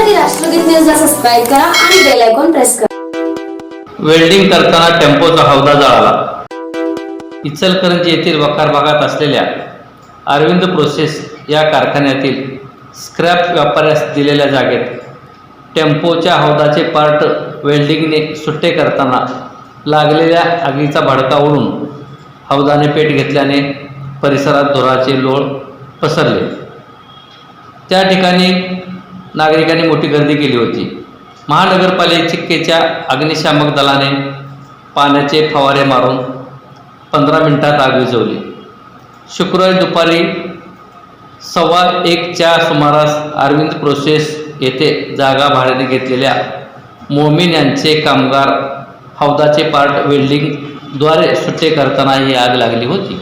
अपडेटसाठी राष्ट्रगीत न्यूजला सबस्क्राईब करा आणि बेल आयकॉन प्रेस करा. वेल्डिंग करताना टेम्पोचा हौदा जळाला. इचलकरंजी येथील वखार भागात असलेल्या अरविंद प्रोसेस या कारखान्यातील स्क्रॅप व्यापाऱ्यास दिलेल्या जागेत टेम्पोच्या हौदाचे पार्ट वेल्डिंगने सुट्टे करताना लागलेल्या आगीचा भडका उडून हौदाने पेट घेतल्याने परिसरात धुराचे लोळ पसरले. त्या ठिकाणी नागरिकांनी मोठी गर्दी केली होती. महानगरपालिकेच्या अग्निशामक दलाने पाण्याचे फवारे मारून पंधरा मिनिटात आग विझवली. शुक्रवारी दुपारी सव्वा एकच्या सुमारास अरविंद प्रोसेस येथे जागा भाड्याने घेतलेल्या मोमीन यांचे कामगार हौदाचे पार्ट वेल्डिंगद्वारे सुट्टे करताना ही आग लागली होती.